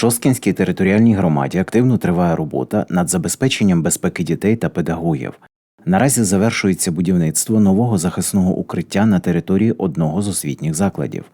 Шосткінській територіальній громаді активно триває робота над забезпеченням безпеки дітей та педагогів. Наразі завершується будівництво нового захисного укриття на території одного з освітніх закладів.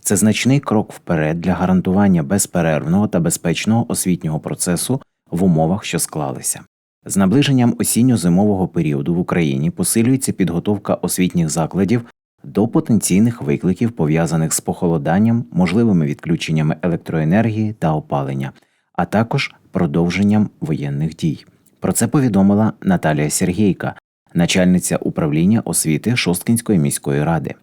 Це значний крок вперед для гарантування безперервного та безпечного освітнього процесу в умовах, що склалися. З наближенням осінньо-зимового періоду в Україні посилюється підготовка освітніх закладів до потенційних викликів, пов'язаних з похолоданням, можливими відключеннями електроенергії та опалення, а також продовженням воєнних дій. Про це повідомила Наталія Сергійка, начальниця управління освіти Шосткінської міської ради.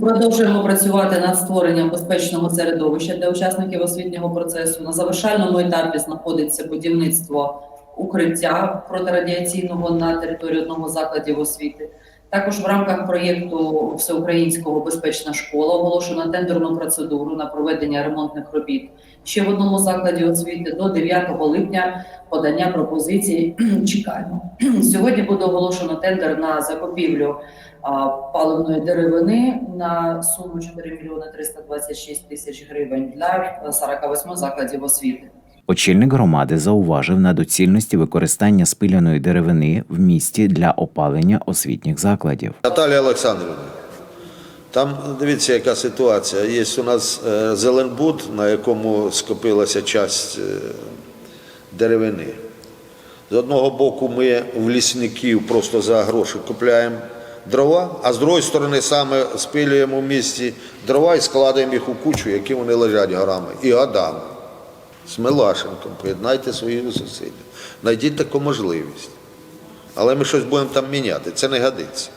Продовжуємо працювати над створенням безпечного середовища для учасників освітнього процесу. На завершальному етапі знаходиться будівництво укриття протирадіаційного на території одного закладів освіти. Також в рамках проєкту Всеукраїнського безпечна школа оголошено тендерну процедуру на проведення ремонтних робіт. Ще в одному закладі освіти до 9 липня подання пропозицій чекаємо. Сьогодні буде оголошено тендер на закупівлю паливної деревини на суму 4 мільйони 326 тисяч гривень для е, 48 закладів освіти. Очільник громади зауважив на доцільності використання спиляної деревини в місті для опалення освітніх закладів. Наталія Олександрівна, там дивіться, яка ситуація. Є у нас е, зеленбуд, на якому скопилася часть е, деревини. З одного боку, ми в лісників просто за гроші купляємо дрова, а з другої сторони саме спилюємо в місті дрова і складаємо їх у кучу, які вони лежать горами і годами. З Милашенком поєднайте свої зусилля. Знайдіть таку можливість. Але ми щось будемо там міняти. Це не годиться.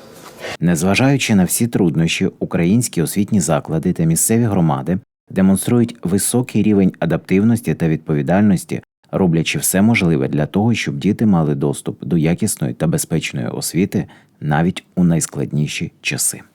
Незважаючи на всі труднощі, українські освітні заклади та місцеві громади демонструють високий рівень адаптивності та відповідальності, роблячи все можливе для того, щоб діти мали доступ до якісної та безпечної освіти навіть у найскладніші часи.